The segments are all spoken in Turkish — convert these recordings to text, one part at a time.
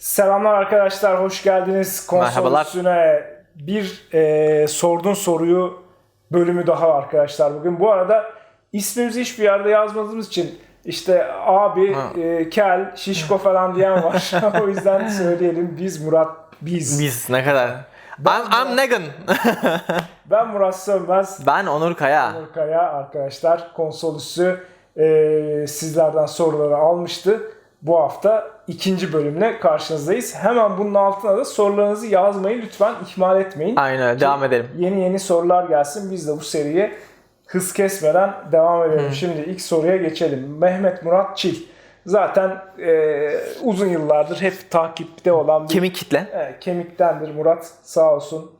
Selamlar arkadaşlar, hoş geldiniz konsol Merhabalar. üstüne. Bir e, sordun soruyu bölümü daha arkadaşlar bugün. Bu arada ismimizi hiçbir yerde yazmadığımız için işte abi, Ha. e, kel, şişko falan diyen var. o yüzden söyleyelim biz Murat, biz. Biz ne kadar? I'm, I'm Negan. Ben Murat Sönmez. ben Onur Kaya. Onur Kaya arkadaşlar konsol üstü e, sizlerden soruları almıştı. Bu hafta ikinci bölümle karşınızdayız. Hemen bunun altına da sorularınızı yazmayı lütfen ihmal etmeyin. Aynen öyle. Devam edelim. Yeni yeni sorular gelsin. Biz de bu seriye hız kesmeden devam edelim. Şimdi ilk soruya geçelim. Mehmet Murat Çil. Zaten e, uzun yıllardır hep takipte olan bir Kemik kitle. Evet, kemiktendir Murat sağ olsun.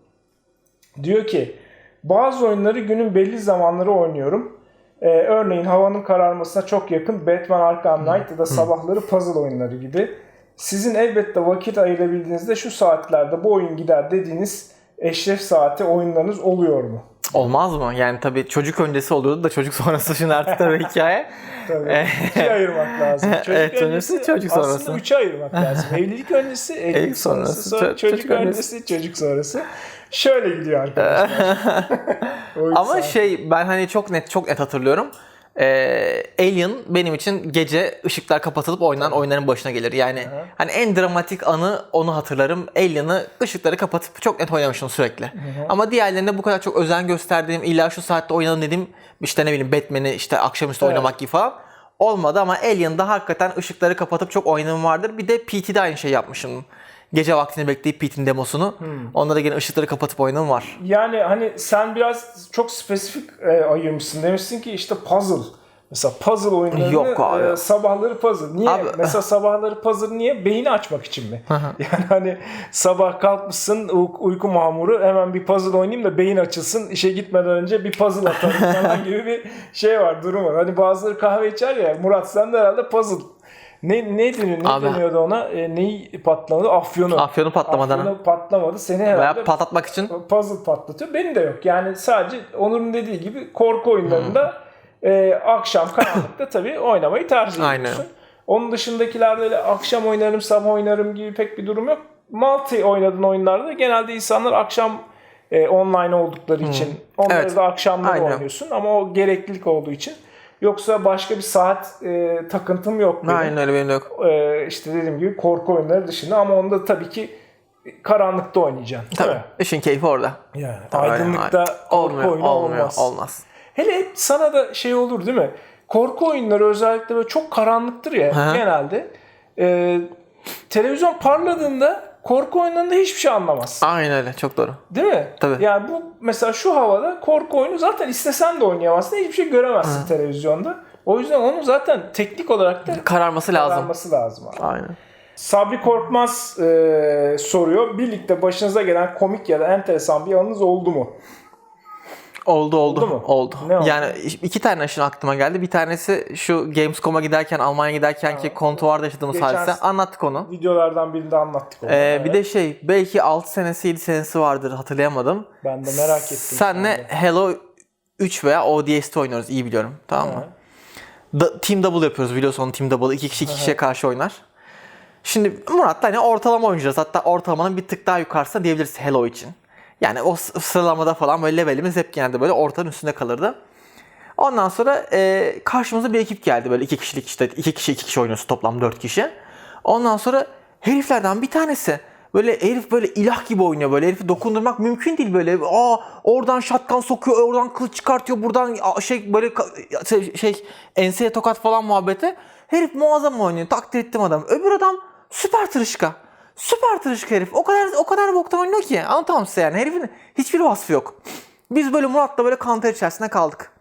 Diyor ki bazı oyunları günün belli zamanları oynuyorum. Ee, örneğin havanın kararmasına çok yakın Batman Arkham Knight ya da sabahları puzzle oyunları gibi. Sizin elbette vakit ayırabildiğinizde şu saatlerde bu oyun gider dediğiniz eşref saati oyunlarınız oluyor mu? Olmaz mı? Yani tabii çocuk öncesi oluyordu da çocuk sonrası şimdi artık tabii hikaye. Tabii. İkiye ayırmak lazım. Çocuk Evet, öncesi, çocuk sonrası. Aslında üçe ayırmak lazım. Evlilik öncesi, evlilik, Evlilik sonrası, sonrası, sonra ço- çocuk, çocuk öncesi, çocuk sonrası. Şöyle gidiyor arkadaşlar. Ama şey ben hani çok net çok net hatırlıyorum. Ee, Alien benim için gece ışıklar kapatılıp oynanan oyunların başına gelir. Yani Aha. hani en dramatik anı onu hatırlarım. Alien'ı ışıkları kapatıp çok net oynamışım sürekli. Ama diğerlerine bu kadar çok özen gösterdiğim, illa şu saatte oynanın dedim. işte ne bileyim Batman'i işte akşamüstü Evet. oynamak gibi falan. Olmadı ama Alien'da hakikaten ışıkları kapatıp çok oynamım vardır. Bir de PT'de aynı şey yapmışım. Gece vaktini bekleyip PT'nin demosunu. Onda da yine ışıkları kapatıp oynamım var. Yani hani sen biraz çok spesifik e, ayırmışsın. Demişsin ki işte puzzle. Mesela puzzle oyunlarını Yok abi. e, sabahları puzzle. Niye? Abi- Mesela sabahları puzzle niye? Beyni açmak için mi? yani hani sabah kalkmışsın uy- uyku mamuru hemen bir puzzle oynayayım da beyin açılsın. işe gitmeden önce bir puzzle atalım falan gibi bir şey var, durum var. Hani bazıları kahve içer ya. Murat sen de herhalde puzzle. Ne, ne deniyor? Ne Abi- deniyordu ona? E, neyi patlamadı? Afyonu. Afyonu patlamadan. Afyonu patlamadı. Seni herhalde Veya patlatmak için puzzle patlatıyor. Benim de yok. Yani sadece Onur'un dediği gibi korku oyunlarında Hmm. e, akşam karanlıkta tabii oynamayı tercih Aynen. ediyorsun. Onun dışındakilerde öyle akşam oynarım, sabah oynarım gibi pek bir durum yok. Multi oynadığın oyunlarda genelde insanlar akşam e, online oldukları için onları Hmm. Evet. da akşamları Aynen. oynuyorsun ama o gereklilik olduğu için. Yoksa başka bir saat e, takıntım yok benim. Aynen öyle benim yok. E, işte dediğim gibi korku oyunları dışında ama onda tabii ki karanlıkta oynayacaksın. Tabii. mi? İşin keyfi orada. Yani Tabii, aydınlıkta aynen. korku olmuyor, oyunu olmuyor, olmaz. olmaz. Hele hep sana da şey olur değil mi? Korku oyunları özellikle böyle çok karanlıktır ya Hı hı. genelde. Ee, televizyon parladığında korku oyunlarında hiçbir şey anlamazsın. Aynen öyle, çok doğru. Değil mi? Tabii. Yani bu mesela şu havada korku oyunu zaten istesen de oynayamazsın. Hiçbir şey göremezsin televizyonda. O yüzden onu zaten teknik olarak da Kararması lazım. kullanması lazım. abi. Aynen. Sabri Korkmaz e, soruyor. Birlikte başınıza gelen komik ya da enteresan bir anınız oldu mu? Oldu oldu. Oldu mu? Oldu. Ne oldu? Yani iki tane şimdi aklıma geldi. Bir tanesi şu Gamescom'a giderken, Almanya'ya giderken ki kontuvarda yaşadığımız Geçen- hadise. Anlattık onu. Videolardan birinde anlattık onu. Ee, Evet. Bir de şey belki 6 senesi 7 senesi vardır hatırlayamadım. Ben de merak ettim. Senle. Hello 3 veya ODST oynuyoruz iyi biliyorum tamam mı? Da- team double yapıyoruz biliyorsun onu team double. iki kişi iki kişiye karşı oynar. Şimdi Murat da hani ortalama oynayacağız. Hatta ortalamanın bir tık daha yukarısı diyebiliriz Hello için. Yani o sıralamada falan böyle levelimiz hep genelde böyle ortanın üstünde kalırdı. Ondan sonra e, karşımıza bir ekip geldi böyle iki kişilik işte iki kişi iki kişi oynuyoruz toplam dört kişi. Ondan sonra heriflerden bir tanesi böyle herif böyle ilah gibi oynuyor böyle herifi dokundurmak mümkün değil böyle. Aa oradan şatkan sokuyor, oradan kılıç çıkartıyor, buradan şey böyle şey, şey enseye tokat falan muhabbeti. Herif muazzam oynuyor. Takdir ettim adam. Öbür adam süper tırışka. Süper tırışka herif. O kadar o kadar boktan oynuyor ki. Anlatamam size yani. Herifin hiçbir vasfı yok. Biz böyle Murat'la böyle kanter içerisinde kaldık.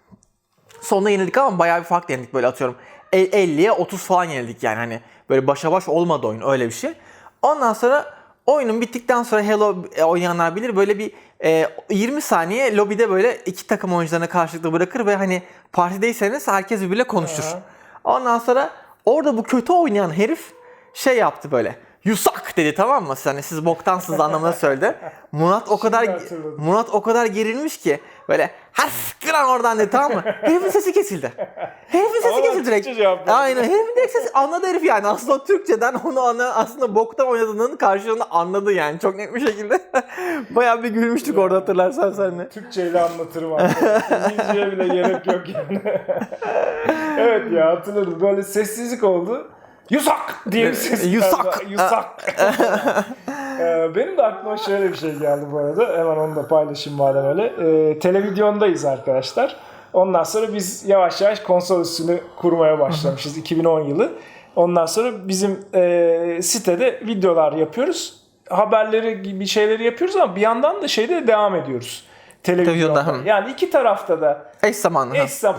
Sonunda yenildik ama bayağı bir farklı yenildik böyle atıyorum. El- 50'ye 30 falan yenildik yani hani böyle başa baş olmadı oyun öyle bir şey. Ondan sonra oyunun bittikten sonra Hello e, oynayanlar bilir böyle bir e, 20 saniye lobide böyle iki takım oyuncularına karşılıklı bırakır ve hani partideyseniz herkes birbiriyle konuşur. Aha. Ondan sonra orada bu kötü oynayan herif şey yaptı böyle. Yusak dedi tamam mı? Hani siz boktansınız anlamında söyledi. Murat o kadar. Murat o kadar gerilmiş ki Böyle haskı lan oradan dedi tamam mı? Herifin sesi kesildi. Herifin sesi kesildi direkt. Aynen herifin direkt sesi anladı herif yani. Aslında o Türkçeden onu ana, aslında boktan oynadığının karşılığını anladı yani. Çok net bir şekilde. Bayağı bir gülmüştük orada hatırlarsan sen de. Türkçe ile anlatırım abi. İngilizceye bile gerek yok yani. evet ya hatırladım. Böyle sessizlik oldu. Yusak diye bir ses. Yusak. Yusak. Ee, Benim de aklıma şöyle bir şey geldi bu arada. Hemen onu da paylaşayım madem öyle. Ee, televizyondayız arkadaşlar. Ondan sonra biz yavaş yavaş konsol üstünü kurmaya başlamışız 2010 yılı. Ondan sonra bizim e, sitede videolar yapıyoruz. Haberleri gibi şeyleri yapıyoruz ama bir yandan da şeyde devam ediyoruz. Televizyonda. Televizyonda. Yani iki tarafta da Eş zamanlı. eş zam-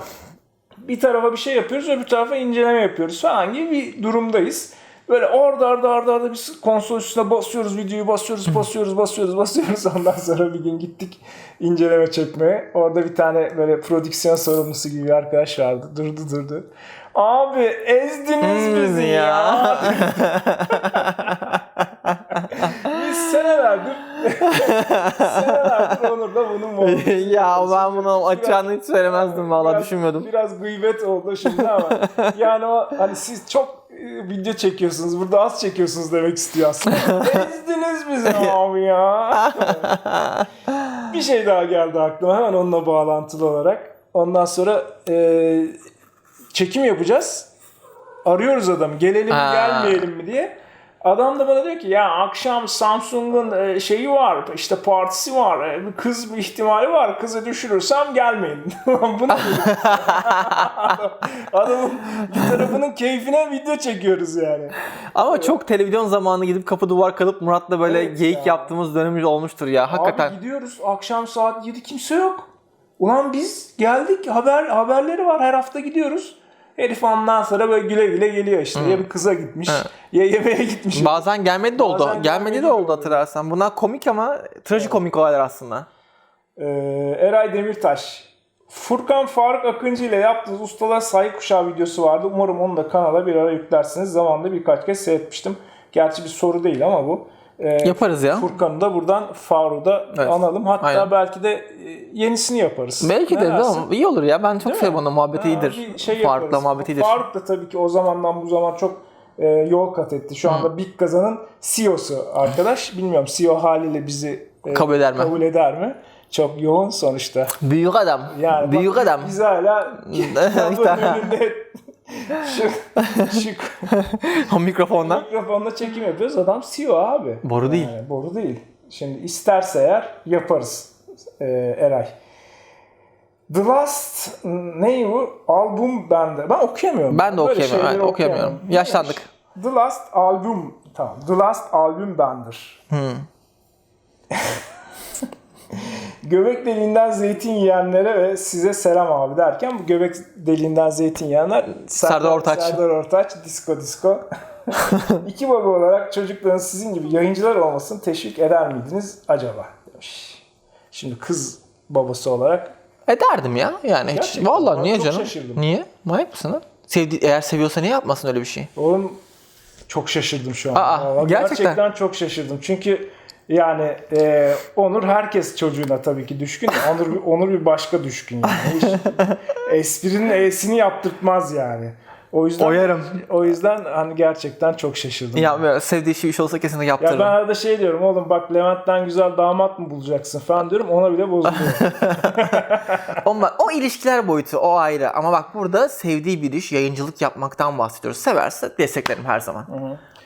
bir tarafa bir şey yapıyoruz, öbür tarafa inceleme yapıyoruz falan gibi bir durumdayız. Böyle orada orada orada orada biz konsol üstüne basıyoruz, videoyu basıyoruz, basıyoruz, basıyoruz, basıyoruz. Ondan sonra bir gün gittik inceleme çekmeye. Orada bir tane böyle prodüksiyon sorumlusu gibi bir arkadaş vardı. Durdu durdu. Abi ezdiniz Hmm, bizi ya. senelerdir senelerdir Onur'la bunun muhabbetini ya ben bunu açacağını hiç söylemezdim valla Biraz- düşünmüyordum. Biraz gıybet oldu şimdi ama yani o hani siz çok e, video çekiyorsunuz burada az çekiyorsunuz demek istiyor aslında. Ezdiniz bizi abi ya. bir şey daha geldi aklıma hemen onunla bağlantılı olarak. Ondan sonra e, çekim yapacağız. Arıyoruz adamı gelelim mi Ha. gelmeyelim mi diye. Adam da bana diyor ki ya akşam Samsung'un e, şeyi var işte partisi var e, bir kız bir ihtimali var kızı düşürürsem gelmeyin. Bunu Adamın bir tarafının keyfine video çekiyoruz yani. Ama çok televizyon zamanı gidip kapı duvar kalıp Murat'la böyle Evet geyik ya. yaptığımız dönemimiz olmuştur ya. Hakikaten. Abi gidiyoruz akşam saat 7 kimse yok. Ulan biz geldik haber haberleri var her hafta gidiyoruz. Herif ondan sonra böyle güle güle geliyor işte. Ya bir kıza gitmiş ya yemeğe gitmiş. Bazen gelmedi de oldu. Bazen gelmedi de oldu hatırlarsan. Bunlar komik ama trajikomik olaylar aslında. Ee, Eray Demirtaş. Furkan Faruk Akıncı ile yaptığınız Ustalar Saygı Kuşağı videosu vardı. Umarım onu da kanala bir ara yüklersiniz. Zamanında birkaç kez seyretmiştim. Gerçi bir soru değil ama bu. Ee, Yaparız ya. Furkan'ı da buradan Faruk'u da Evet. analım. Hatta Aynen. belki de e, yenisini yaparız. Belki Ne de dersin? ama iyi olur ya. Ben çok Değil mi? seviyorum onu. Muhabbeti Ha, iyidir. şey Farklı yaparız. muhabbet iyidir. Faruk da tabii ki o zamandan bu zaman çok e, yol kat etti. Şu anda Big Kazan'ın CEO'su arkadaş. Bilmiyorum CEO haliyle bizi e, Kabul eder mi? Kabul eder mi? Çok yoğun sonuçta. Büyük adam. Yani Büyük bak, adam. Biz hala kitabın önünde şu, şu o mikrofondan. mikrofonla çekim yapıyoruz. Adam CEO abi. Boru değil. Yani boru değil. Şimdi isterse eğer yaparız ee, Eray. The Last ne bu? Album bende. Ben okuyamıyorum. Ben de Böyle okuyamıyorum, evet, okuyamıyorum. Yaşlandık. The Last Album. Tamam. The Last Album bendir. Hmm. Göbek deliğinden zeytin yiyenlere ve size selam abi derken bu göbek deliğinden zeytin yiyenler Serdar Ortaç. Serdar Ortaç, Disco Disco. İki baba olarak çocuklarınız sizin gibi yayıncılar olmasını teşvik eder miydiniz acaba? Demiş. Şimdi kız babası olarak Ederdim ya. Yani hiç. Gerçekten Vallahi ben niye çok canım? şaşırdım. Niye? Manyak mısın lan? Sevdi eğer seviyorsa niye yapmasın öyle bir şey? oğlum çok şaşırdım şu an. Aa, Vallahi gerçekten. çok şaşırdım. Çünkü yani e, Onur herkes çocuğuna tabii ki düşkün. Onur bir, Onur bir başka düşkün yani. Hiç esprinin E'sini yaptırtmaz yani. O yüzden Oyarım. o yüzden hani gerçekten çok şaşırdım. Ya böyle sevdiği şey iş olsa kesinlikle Ya yaptırırım. ben arada şey diyorum oğlum bak Levent'ten güzel damat mı bulacaksın falan diyorum ona bile bozuluyor. O ilişkiler boyutu o ayrı. Ama bak burada sevdiği bir iş yayıncılık yapmaktan bahsediyoruz. Severse desteklerim her zaman.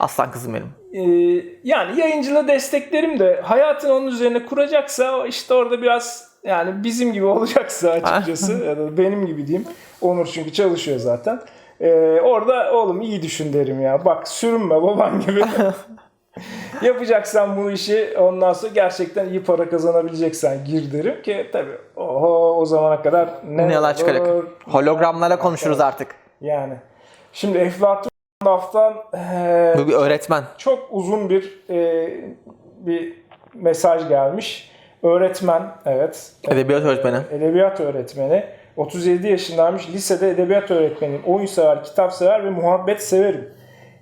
Aslan kızım benim. Ee, yani yayıncılığı desteklerim de hayatını onun üzerine kuracaksa işte orada biraz yani bizim gibi olacaksa açıkçası ya da benim gibi diyeyim. Onur çünkü çalışıyor zaten. Ee, orada oğlum iyi düşün derim ya. Bak sürünme baban gibi. Yapacaksan bu işi ondan sonra gerçekten iyi para kazanabileceksen gir derim ki tabii oho o zamana kadar ne Neler çıkacak? olur, Hologramlarla konuşuruz artık. Yani. Şimdi Eflatun laftan eee, Bu bir öğretmen. çok uzun bir e, bir mesaj gelmiş. Öğretmen, evet. Edebiyat öğretmeni. Edebiyat öğretmeni. 37 yaşındaymış. Lisede edebiyat öğretmeniyim. Oyun sever, kitap sever ve muhabbet severim.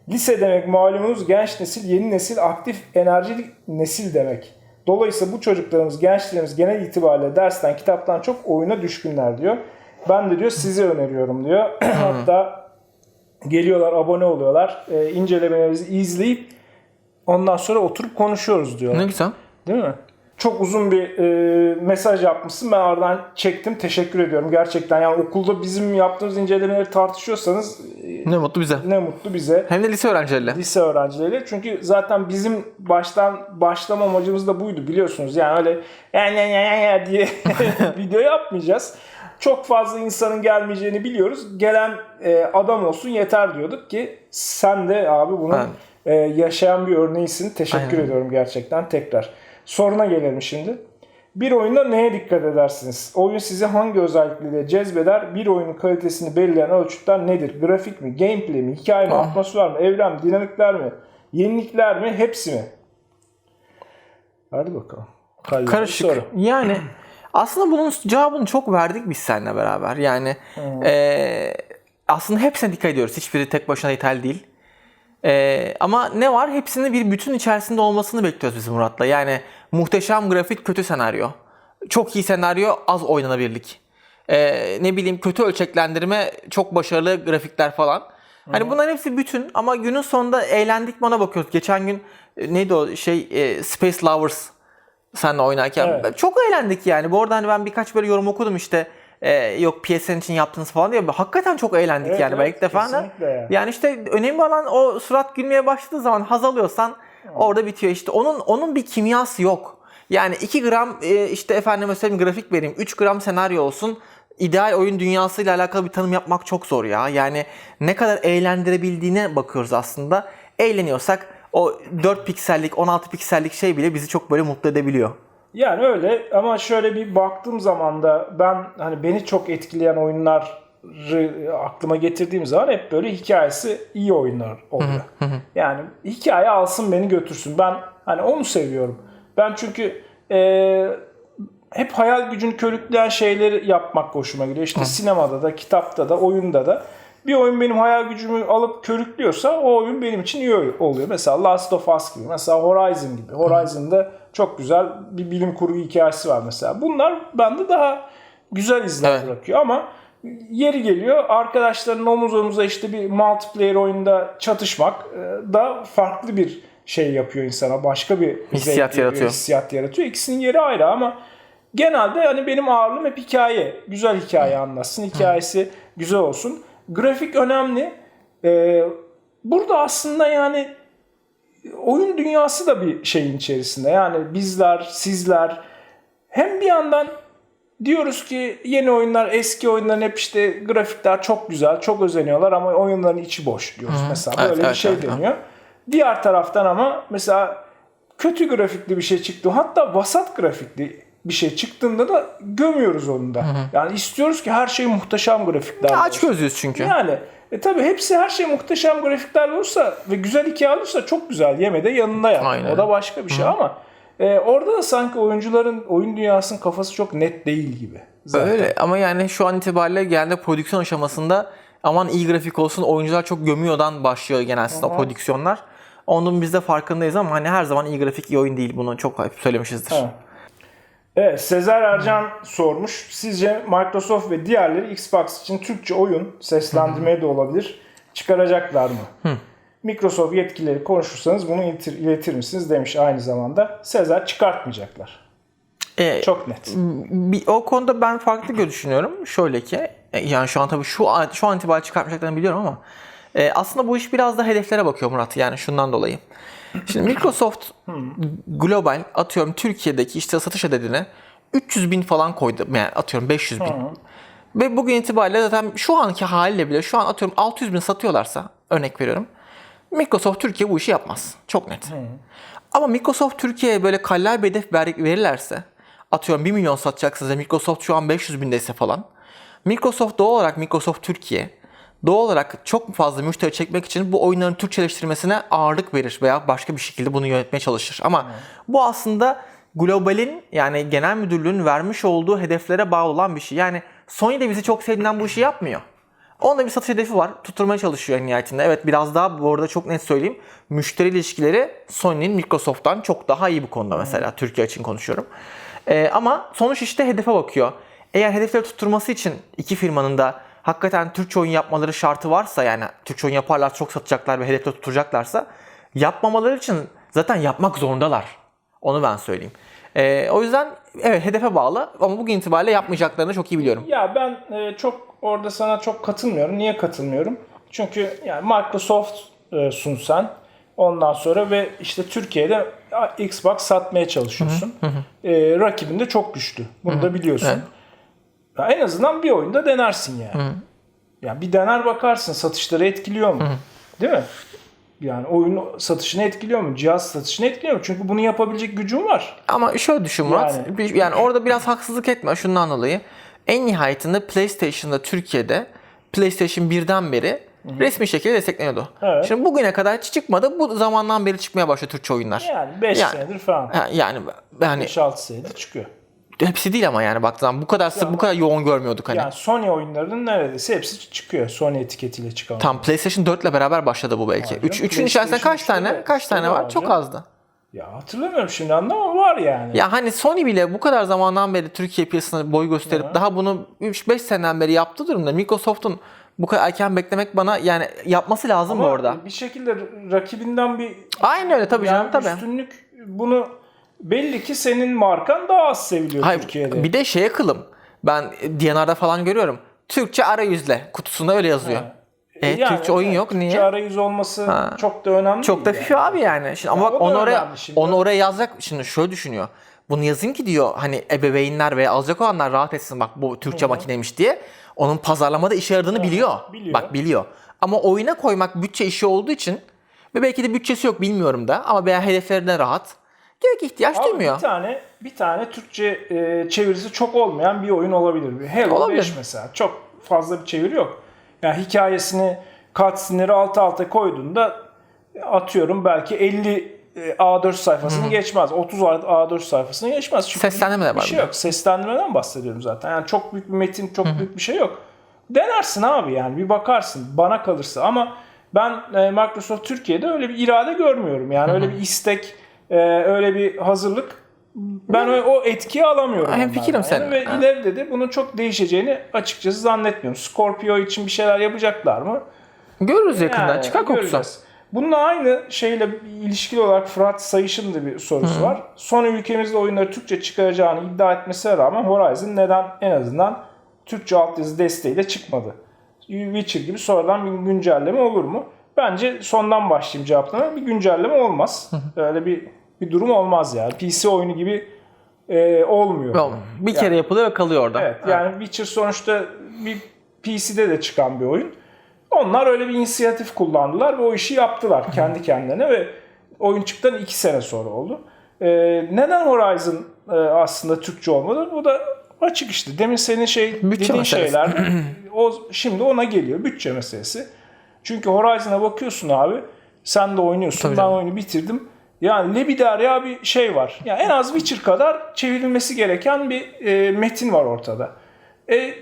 Lise demek malumunuz genç nesil, yeni nesil, aktif, enerjik nesil demek. Dolayısıyla bu çocuklarımız, gençlerimiz genel itibariyle dersten, kitaptan çok oyuna düşkünler diyor. Ben de diyor sizi öneriyorum diyor. Hatta geliyorlar, abone oluyorlar. E, incelemelerimizi izleyip ondan sonra oturup konuşuyoruz diyorlar. Ne güzel. Değil mi? Çok uzun bir e, mesaj yapmışsın. Ben aradan çektim. Teşekkür ediyorum. Gerçekten yani okulda bizim yaptığımız incelemeleri tartışıyorsanız e, Ne mutlu bize. ne mutlu bize. Hem de lise öğrencileriyle. Lise öğrencileriyle. Çünkü zaten bizim baştan başlama amacımız da buydu biliyorsunuz. Yani öyle ya ya ya ya diye video yapmayacağız. Çok fazla insanın gelmeyeceğini biliyoruz. Gelen e, adam olsun yeter diyorduk ki sen de abi bunun e, yaşayan bir örneğisin. Teşekkür Aynen. ediyorum gerçekten tekrar. Soruna gelelim şimdi. Bir oyunda neye dikkat edersiniz? Oyun sizi hangi özellikleriyle cezbeder? Bir oyunun kalitesini belirleyen ölçütler nedir? Grafik mi? Gameplay mi? Hikaye mi? Ah. Atmosfer mi? Evren mi? Dinamikler mi? Yenilikler mi? Hepsi mi? Hadi bakalım. Kalbine Karışık. soru. Yani aslında bunun cevabını çok verdik biz seninle beraber. Yani eee, aslında hepsine dikkat ediyoruz. Hiçbiri tek başına yeterli değil. Eee, ama ne var? Hepsinin bir bütün içerisinde olmasını bekliyoruz biz Murat'la. Yani muhteşem grafik, kötü senaryo. Çok iyi senaryo, az oynanabilirlik. Eee, ne bileyim kötü ölçeklendirme, çok başarılı grafikler falan. Hani bunların hepsi bütün ama günün sonunda eğlendik mi ona bakıyoruz. Geçen gün e, neydi o şey e, Space Lovers seninle oynarken. Evet. Çok eğlendik yani. Bu arada hani ben birkaç böyle yorum okudum işte e, yok PSN için yaptınız falan diye. Hakikaten çok eğlendik Evet, yani. ben evet, ilk defa da. yani. Yani işte önemli olan o surat gülmeye başladığı zaman haz alıyorsan orada bitiyor. İşte onun onun bir kimyası yok. Yani 2 gram e, işte efendim söyleyeyim grafik vereyim. 3 gram senaryo olsun. İdeal oyun dünyasıyla alakalı bir tanım yapmak çok zor ya. Yani ne kadar eğlendirebildiğine bakıyoruz aslında. Eğleniyorsak o 4 piksellik, 16 piksellik şey bile bizi çok böyle mutlu edebiliyor. Yani öyle ama şöyle bir baktığım zaman da ben hani beni çok etkileyen oyunları aklıma getirdiğim zaman hep böyle hikayesi iyi oyunlar oluyor. Yani hikaye alsın beni götürsün. Ben hani onu seviyorum. Ben çünkü eee, hep hayal gücünü körükleyen şeyleri yapmak hoşuma gidiyor. İşte sinemada da, kitapta da, oyunda da. Bir oyun benim hayal gücümü alıp körüklüyorsa o oyun benim için iyi oluyor. Mesela Last of Us gibi, mesela Horizon gibi. Horizon'da çok güzel bir bilim kurgu hikayesi var mesela. Bunlar bende daha güzel izler Evet. bırakıyor ama yeri geliyor arkadaşların omuz omuza işte bir multiplayer oyunda çatışmak e, da farklı bir şey yapıyor insana. Başka bir Hissiyat veriyor, yaratıyor. hissiyat yaratıyor. İkisinin yeri ayrı ama genelde hani benim ağırlığım hep hikaye. Güzel hikaye anlatsın. Hikayesi güzel olsun. Grafik önemli. Ee, burada aslında yani oyun dünyası da bir şeyin içerisinde. Yani bizler, sizler hem bir yandan diyoruz ki yeni oyunlar, eski oyunların hep işte grafikler çok güzel, çok özeniyorlar ama oyunların içi boş diyoruz mesela. Evet, Böyle bir evet, şey evet, evet. deniyor. Diğer taraftan ama mesela kötü grafikli bir şey çıktı. Hatta vasat grafikli bir şey çıktığında da gömüyoruz onu da. Yani istiyoruz ki her şey muhteşem grafikler. Aç gözlüyüz çünkü. Yani e tabi hepsi her şey muhteşem grafikler olursa ve güzel hikaye olursa çok güzel. Yeme de yanında yap. Aynen. O da başka bir şey ama e, orada da sanki oyuncuların oyun dünyasının kafası çok net değil gibi. Zaten. Öyle ama yani şu an itibariyle genelde prodüksiyon aşamasında aman iyi grafik olsun oyuncular çok gömüyordan başlıyor genel aslında Aha. prodüksiyonlar. Onun biz de farkındayız ama hani her zaman iyi grafik iyi oyun değil bunu çok söylemişizdir. Ha. Evet, Sezer Ercan sormuş. Sizce Microsoft ve diğerleri Xbox için Türkçe oyun, seslendirme de olabilir, çıkaracaklar mı? Microsoft yetkilileri konuşursanız bunu iletir, iletir misiniz demiş aynı zamanda. Sezer çıkartmayacaklar. Ee, Çok net. bir, o konuda ben farklı görüş düşünüyorum. Şöyle ki e, yani şu an tabii şu an, şu an itibariyle çıkartmayacaklarını biliyorum ama e, aslında bu iş biraz da hedeflere bakıyor Murat yani şundan dolayı. Şimdi Microsoft global atıyorum Türkiye'deki işte satış adedine 300 bin falan koydu. Yani atıyorum 500 bin. Ve bugün itibariyle zaten şu anki haliyle bile şu an atıyorum 600 bin satıyorlarsa örnek veriyorum. Microsoft Türkiye bu işi yapmaz. Çok net. Ama Microsoft Türkiye'ye böyle kallal bir hedef ver- verirlerse atıyorum 1 milyon satacaksınız ve Microsoft şu an 500 bindeyse falan. Microsoft doğal olarak Microsoft Türkiye doğal olarak çok fazla müşteri çekmek için bu oyunların Türkçeleştirmesine ağırlık verir veya başka bir şekilde bunu yönetmeye çalışır. Ama bu aslında globalin yani genel müdürlüğün vermiş olduğu hedeflere bağlı olan bir şey. Yani Sony de bizi çok sevdiğinden bu işi yapmıyor. Onda bir satış hedefi var. Tutturmaya çalışıyor en nihayetinde. Evet biraz daha bu arada çok net söyleyeyim. Müşteri ilişkileri Sony'nin Microsoft'tan çok daha iyi bu konuda mesela. Türkiye için konuşuyorum. Ee, ama sonuç işte hedefe bakıyor. Eğer hedefleri tutturması için iki firmanın da hakikaten Türkçe oyun yapmaları şartı varsa yani Türkçe oyun yaparlar çok satacaklar ve hedefleri tutturacaklarsa yapmamaları için zaten yapmak zorundalar. Onu ben söyleyeyim. Ee, o yüzden evet hedefe bağlı ama bugün itibariyle yapmayacaklarını çok iyi biliyorum. Ya ben e, çok orada sana çok katılmıyorum. Niye katılmıyorum? Çünkü yani Microsoft e, sun sen ondan sonra ve işte Türkiye'de Xbox satmaya çalışıyorsun. E, rakibin de çok güçlü. Bunu da biliyorsun. Evet. Ya en azından bir oyunda denersin yani. Yani bir dener bakarsın satışları etkiliyor mu? Değil mi? Yani oyun satışını etkiliyor mu? Cihaz satışını etkiliyor mu? Çünkü bunu yapabilecek gücün var. Ama şöyle düşün Murat. Yani. Yani, yani orada biraz haksızlık etme şundan dolayı. En nihayetinde PlayStation'da Türkiye'de PlayStation 1'den beri resmi şekilde destekleniyordu. Evet. Şimdi bugüne kadar hiç çıkmadı. Bu zamandan beri çıkmaya başladı Türkçe oyunlar. Yani 5 Yani. senedir falan. Yani yani 5-6 senedir çıkıyor. Hepsi değil ama yani baktığın zaman bu kadar sık bu kadar yoğun görmüyorduk hani. Yani Sony oyunlarının neredeyse hepsi çıkıyor. Sony etiketiyle çıkan. Tam PlayStation 4 ile beraber başladı bu belki. Hayır 3 canım, 3'ün içerisinde kaç tane kaç tane var? Çok azdı. Ya hatırlamıyorum şimdi ama var yani. Ya hani Sony bile bu kadar zamandan beri Türkiye piyasasına boy gösterip daha bunu 3-5 seneden beri yaptığı durumda Microsoft'un bu kadar erken beklemek bana yani yapması lazım Ama orada. bir şekilde rakibinden bir Aynen öyle tabii yani canım tabii. üstünlük bunu belli ki senin markan daha az seviliyor Hayır, Türkiye'de. bir de şeye kılım. Ben DNR'da falan görüyorum. Türkçe arayüzle kutusunda öyle yazıyor. E, Yani Türkçe oyun evet, yok Türkçe niye? arayüz olması çok da önemli Çok da değil fifi abi yani. Şimdi ama Ya bak onu oraya şimdi. onu oraya yazacak. Şimdi şöyle düşünüyor. Bunu yazayım ki diyor hani ebeveynler veya alacak olanlar rahat etsin bak bu Türkçe makineymiş diye. Onun pazarlamada işe yaradığını biliyor. biliyor. Bak biliyor. Ama oyuna koymak bütçe işi olduğu için ve belki de bütçesi yok bilmiyorum da ama veya hedeflerine rahat. Gerek ihtiyaç Abi duymuyor. bir tane bir tane Türkçe e, çevirisi çok olmayan bir oyun olabilir. Bir Halo Olabilir. 5 mesela. Çok fazla bir çeviri yok. Yani hikayesini cutscene'leri alt alta koyduğunda atıyorum belki 50 e, A4 sayfasını geçmez. 30 A4 sayfasını geçmez. Çünkü Seslendirme de var şey bir de. yok. Seslendirmeden bahsediyorum zaten. Yani çok büyük bir metin, çok büyük bir şey yok. Denersin abi yani bir bakarsın bana kalırsa ama ben e, Microsoft Türkiye'de öyle bir irade görmüyorum. Yani öyle bir istek, e, öyle bir hazırlık ben o, o etkiyi alamıyorum. Hemfikirim onlardan seninle. Ve Ha. ileride de bunun çok değişeceğini açıkçası zannetmiyorum. Scorpio için bir şeyler yapacaklar mı? Görürüz yakında. Yani Çıkar kokusu. Bununla aynı şeyle ilişkili olarak Fırat Sayış'ın da bir sorusu var. Sony ülkemizde oyunları Türkçe çıkaracağını iddia etmesine rağmen Horizon neden en azından Türkçe altyazı desteğiyle çıkmadı? Witcher gibi sonradan bir güncelleme olur mu? Bence sondan başlayayım cevaplamaya. Bir güncelleme olmaz. Öyle bir bir durum olmaz yani. PC oyunu gibi e, olmuyor. Yok, Bir kere yapılıyor ve kalıyor orada. Evet yani Witcher sonuçta bir PC'de de çıkan bir oyun. Onlar öyle bir inisiyatif kullandılar ve o işi yaptılar kendi kendilerine ve oyun çıktıktan iki sene sonra oldu. Ee, neden Horizon e, aslında Türkçe olmadı? Bu da açık işte. Demin senin şey Bütçe dediğin meselesi. şeyler o şimdi ona geliyor. Bütçe meselesi. Çünkü Horizon'a bakıyorsun abi. Sen de oynuyorsun. Tabii ben canım. oyunu bitirdim. Yani Lebiderya bir şey var. Yani en az Witcher kadar çevrilmesi gereken bir e, metin var ortada. E,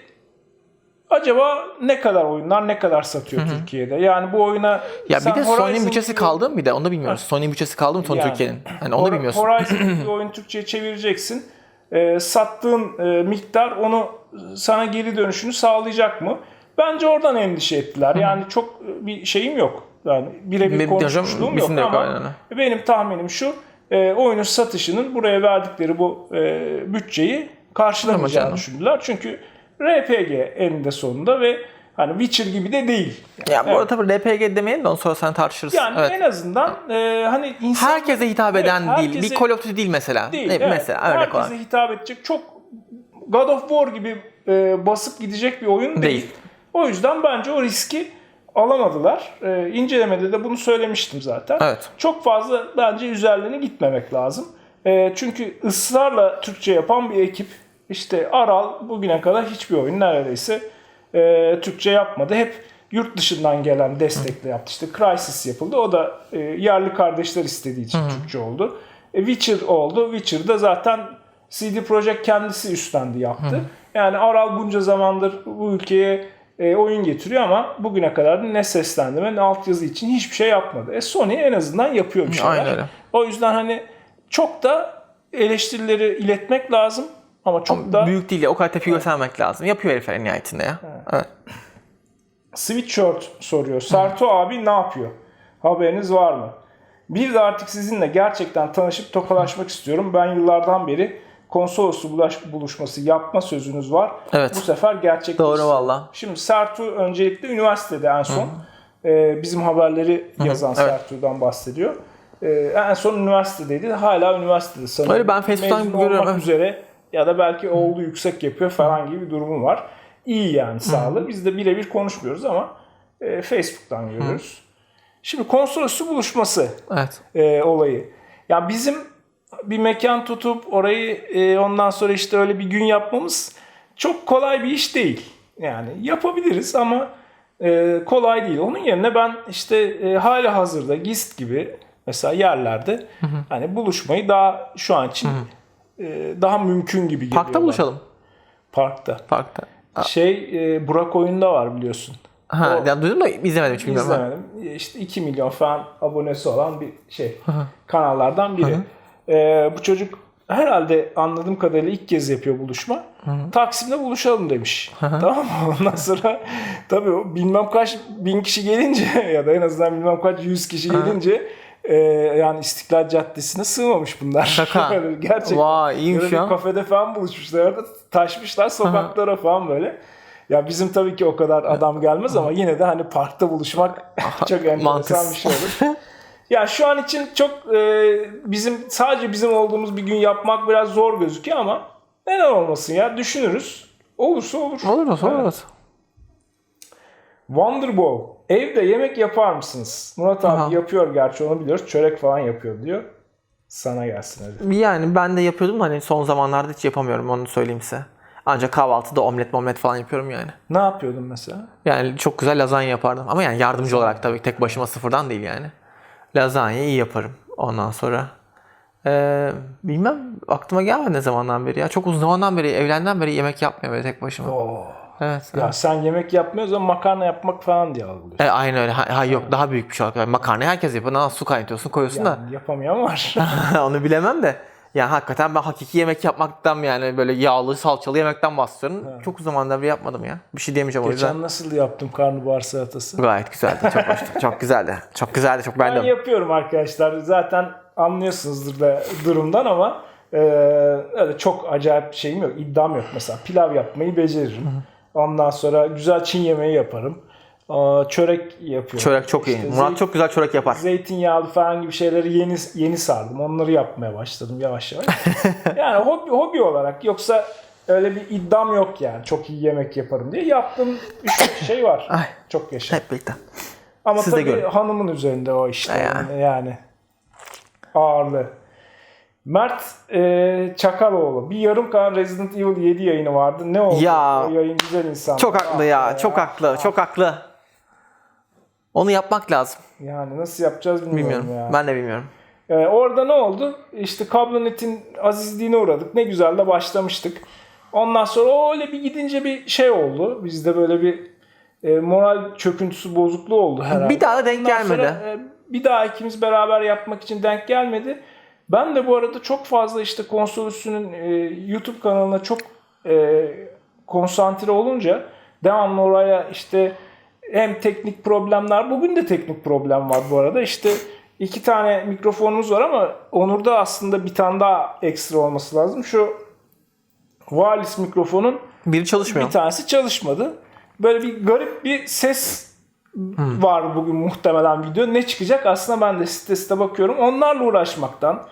acaba ne kadar oyunlar ne kadar satıyor Türkiye'de? Yani bu oyuna Ya bir de Sony'nin bütçesi kaldı mı bir de onu da bilmiyoruz. Sony'nin bütçesi kaldı mı Sony Yani. Türkiye'nin? Hani onu da bilmiyorsun. Horizon gibi bir oyun Türkçe'ye çevireceksin. E, sattığın e, miktar onu sana geri dönüşünü sağlayacak mı? Bence oradan endişe ettiler. Yani çok e, bir şeyim yok. Yani birebir konuşmuşluğum yok ama aynen benim tahminim şu. E, oyunun satışının buraya verdikleri bu e, bütçeyi karşılamayacağını düşündüler. Çünkü RPG eninde sonunda ve hani Witcher gibi de değil. Ya bu Evet. arada tabii RPG demeyelim de ondan sonra sen tartışırız. Yani evet. en azından e, hani insan Herkese hitap Evet, eden değil. herkese- Bir Call of Duty değil mesela. değil. Ne- evet. Mesela örnek Herkese olarak. hitap edecek çok God of War gibi e, basıp gidecek bir oyun değil. Değil. O yüzden bence o riski alamadılar. E, incelemede de bunu söylemiştim zaten. Evet. Çok fazla bence üzerlerine gitmemek lazım. E, çünkü ısrarla Türkçe yapan bir ekip işte Aral bugüne kadar hiçbir oyun neredeyse e, Türkçe yapmadı. Hep yurt dışından gelen destekle yaptı. İşte Crysis yapıldı. O da e, yerli kardeşler istediği için Türkçe oldu. E, Witcher oldu. Witcher'da zaten CD Projekt kendisi üstlendi yaptı. Yani Aral bunca zamandır bu ülkeye e, oyun getiriyor ama bugüne kadar da ne seslendirme ne altyazı için hiçbir şey yapmadı. E Sony en azından yapıyor bir şeyler. Aynen öyle. O yüzden hani çok da eleştirileri iletmek lazım ama çok da Büyük değil ya o kadar tepki göstermek lazım. Yapıyor herifler en nihayetinde ya. Evet. Sweatshirt soruyor. Sarto abi ne yapıyor? Haberiniz var mı? Bir de artık sizinle gerçekten tanışıp tokalaşmak istiyorum. Ben yıllardan beri konsoloslu bulaş- buluşması yapma sözünüz var. Evet. Bu sefer gerçekleşti. Doğru valla. Şimdi Sertu öncelikle üniversitede en son. Ee, bizim haberleri yazan evet. Sertu'dan bahsediyor. Ee, en son üniversitedeydi. Hala üniversitede sanırım. Öyle ben Facebook'tan görüyorum, üzere ya da belki oğlu yüksek yapıyor falan gibi bir durumu var. İyi yani sağlığı. Biz de birebir konuşmuyoruz ama e, Facebook'tan görüyoruz. Şimdi konsoloslu buluşması Evet. e, olayı. Ya bizim bir mekan tutup orayı e, ondan sonra işte öyle bir gün yapmamız çok kolay bir iş değil. Yani yapabiliriz ama e, kolay değil. Onun yerine ben işte e, hali hazırda GIST gibi mesela yerlerde hani buluşmayı daha şu an için e, daha mümkün gibi geliyor. Parkta buluşalım. Parkta. Parkta. Şey e, Burak oyunda var biliyorsun. Ha, O- ya duydun mu? İzlemedim hiç bilmiyorum. İzlemedim. İşte 2 milyon falan abonesi olan bir şey. kanallardan biri. Ee, bu çocuk herhalde anladığım kadarıyla ilk kez yapıyor buluşma. Taksim'de buluşalım demiş. tamam mı? Ondan sonra tabii bilmem kaç bin kişi gelince ya da en azından bilmem kaç yüz kişi gelince e, yani İstiklal Caddesi'ne sığmamış bunlar. Şaka. Böyle Gerçekten. Vay iyiymiş Böyle bir kafede falan buluşmuşlar. Taşmışlar sokaklara falan böyle. Ya bizim tabii ki o kadar adam gelmez ama yine de hani parkta buluşmak çok enteresan bir şey olur. Ya şu an için çok e, bizim sadece bizim olduğumuz bir gün yapmak biraz zor gözüküyor ama neden olmasın ya düşünürüz. Olursa olur. Olur olsun Evet. olur. Wonderball. Evde yemek yapar mısınız? Murat abi Aha. yapıyor gerçi onu biliyoruz. Çörek falan yapıyor diyor. Sana gelsin hadi. Yani ben de yapıyordum da hani son zamanlarda hiç yapamıyorum onu söyleyeyim size. Ancak kahvaltıda omlet omlet falan yapıyorum yani. Ne yapıyordun mesela? Yani çok güzel lazanya yapardım. Ama yani yardımcı olarak tabii tek başıma sıfırdan değil yani. Lazanya iyi yaparım. Ondan sonra eee, bilmem aklıma gelmedi ne zamandan beri ya. Çok uzun zamandan beri evlenden beri yemek yapmıyorum böyle tek başıma. Oo. Evet. Ya sen yemek yapmıyorsan makarna yapmak falan diye algılıyorsun. E, aynen öyle. Ha, ha, yok daha büyük bir şey makarna herkes yapıyor. Nasıl su kaynatıyorsun koyuyorsun da. Yani yapamayan var. Onu bilemem de. Yani hakikaten ben hakiki yemek yapmaktan yani böyle yağlı salçalı yemekten bahsediyorum. Çok uzun zamandan beri yapmadım ya. Bir şey diyemeyeceğim o yüzden. Geçen nasıl yaptım karnabahar salatası? Gayet güzeldi. Çok hoştu. Çok güzeldi. Çok güzeldi. Çok Ben beğendim. yapıyorum arkadaşlar. Zaten anlıyorsunuzdur da durumdan ama e, öyle çok acayip bir şeyim yok. İddiam yok. Mesela pilav yapmayı beceririm. Ondan sonra güzel Çin yemeği yaparım. Çörek yapıyorum. Çörek çok iyi. İşte Murat zeyt- çok güzel çörek yapar. Zeytinyağlı falan gibi şeyleri yeni yeni sardım. Onları yapmaya başladım yavaş yavaş. yani hobi, hobi olarak yoksa öyle bir iddiam yok yani. Çok iyi yemek yaparım diye. Yaptığım 3 şey var. Ay. Çok yaşa. Hep birlikte. Ama Siz tabii hanımın üzerinde o işte. Yani. Yani. Ağırlığı. Mert e, Çakaloğlu. Bir yarım kalan Resident Evil 7 yayını vardı. Ne oldu? Ya. O yayın güzel insan. Çok haklı ya. Çok haklı. Çok haklı. Onu yapmak lazım. Yani nasıl yapacağız bilmiyorum, Bilmiyorum. ya. Ben de bilmiyorum. Ee, orada ne oldu? İşte Kablonet''in azizliğine uğradık. Ne güzel de başlamıştık. Ondan sonra öyle bir gidince bir şey oldu. Bizde böyle bir e, moral çöküntüsü bozukluğu oldu herhalde. Bir daha da denk Ondan sonra, gelmedi. e, bir daha ikimiz beraber yapmak için denk gelmedi. Ben de bu arada çok fazla işte konsol üstünün e, YouTube kanalına çok e, konsantre olunca devamlı oraya işte hem teknik problemler bugün de teknik problem var bu arada işte iki tane mikrofonumuz var ama Onur'da aslında bir tane daha ekstra olması lazım. Şu wireless mikrofonun Biri çalışmıyor. bir tanesi çalışmadı. Böyle bir garip bir ses var bugün muhtemelen video. Ne çıkacak? Aslında ben de sitesine bakıyorum. Onlarla uğraşmaktan,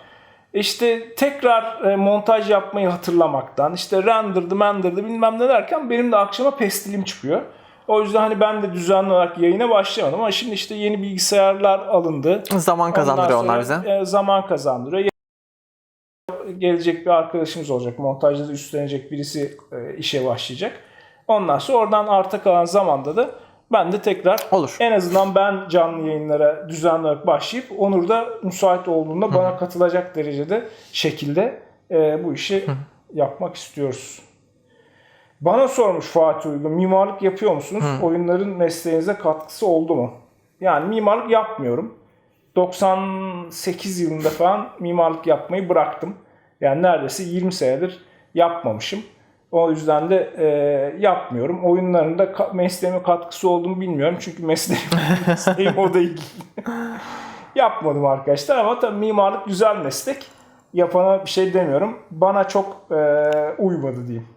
işte tekrar e, montaj yapmayı hatırlamaktan, işte render'dı, mender'dı bilmem ne derken benim de akşama pestilim çıkıyor. O yüzden hani ben de düzenli olarak yayına başlayamadım ama şimdi işte yeni bilgisayarlar alındı. Zaman kazandırıyor onlar bize. e, zaman kazandırıyor. Gelecek bir arkadaşımız olacak. Montajda da üstlenecek birisi e, işe başlayacak. Ondan sonra oradan arta kalan zamanda da ben de tekrar Olur. en azından ben canlı yayınlara düzenli olarak başlayıp Onur da müsait olduğunda bana katılacak derecede şekilde e, bu işi yapmak istiyoruz. Bana sormuş Fatih Uygun, mimarlık yapıyor musunuz? Oyunların mesleğinize katkısı oldu mu? Yani mimarlık yapmıyorum. 98 yılında falan mimarlık yapmayı bıraktım. Yani neredeyse 20 senedir yapmamışım. O yüzden de e, yapmıyorum. Oyunların da ka- mesleğime katkısı olduğunu bilmiyorum. Çünkü mesleğim, mesleğim o değil. Yapmadım arkadaşlar ama tabii mimarlık güzel meslek. Yapana bir şey demiyorum. Bana çok e, uymadı diyeyim.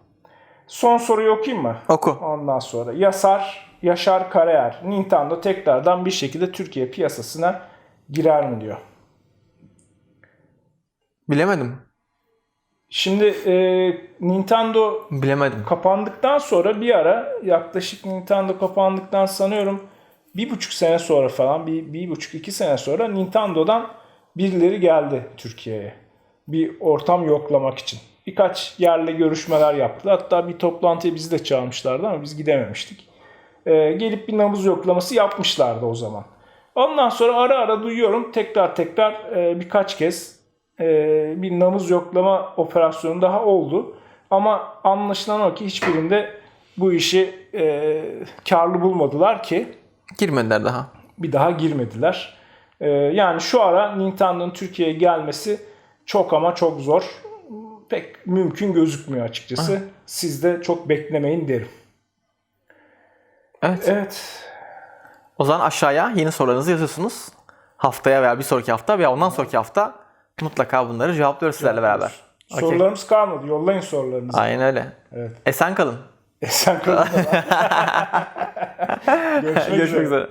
Son soruyu okuyayım mı? Oku. Ondan sonra Yasar, Yaşar Karayer, Nintendo tekrardan bir şekilde Türkiye piyasasına girer mi diyor. Bilemedim. Şimdi e, Nintendo Bilemedim. kapandıktan sonra bir ara yaklaşık Nintendo kapandıktan sanıyorum bir buçuk sene sonra falan bir, bir buçuk iki sene sonra Nintendo'dan birileri geldi Türkiye'ye. Bir ortam yoklamak için. Birkaç yerle görüşmeler yaptı. Hatta bir toplantıya bizi de çağırmışlardı ama biz gidememiştik. Ee, gelip bir nabız yoklaması yapmışlardı o zaman. Ondan sonra ara ara duyuyorum tekrar tekrar e, birkaç kez e, bir nabız yoklama operasyonu daha oldu. Ama anlaşılan o ki hiçbirinde bu işi e, karlı bulmadılar ki Girmediler daha. bir daha girmediler. Ee, yani şu ara Nintendo'nun Türkiye'ye gelmesi çok ama çok zor. Pek mümkün gözükmüyor açıkçası. Siz de çok beklemeyin derim. Evet. Evet. O zaman aşağıya yeni sorularınızı yazıyorsunuz. Haftaya veya bir sonraki hafta veya ondan sonraki hafta mutlaka bunları cevaplıyoruz sizlerle beraber. Sorularımız kalmadı. Yollayın sorularınızı. Aynen öyle. Evet. Esen kalın. Esen kalın. Görüşmek, Görüşmek üzere. üzere.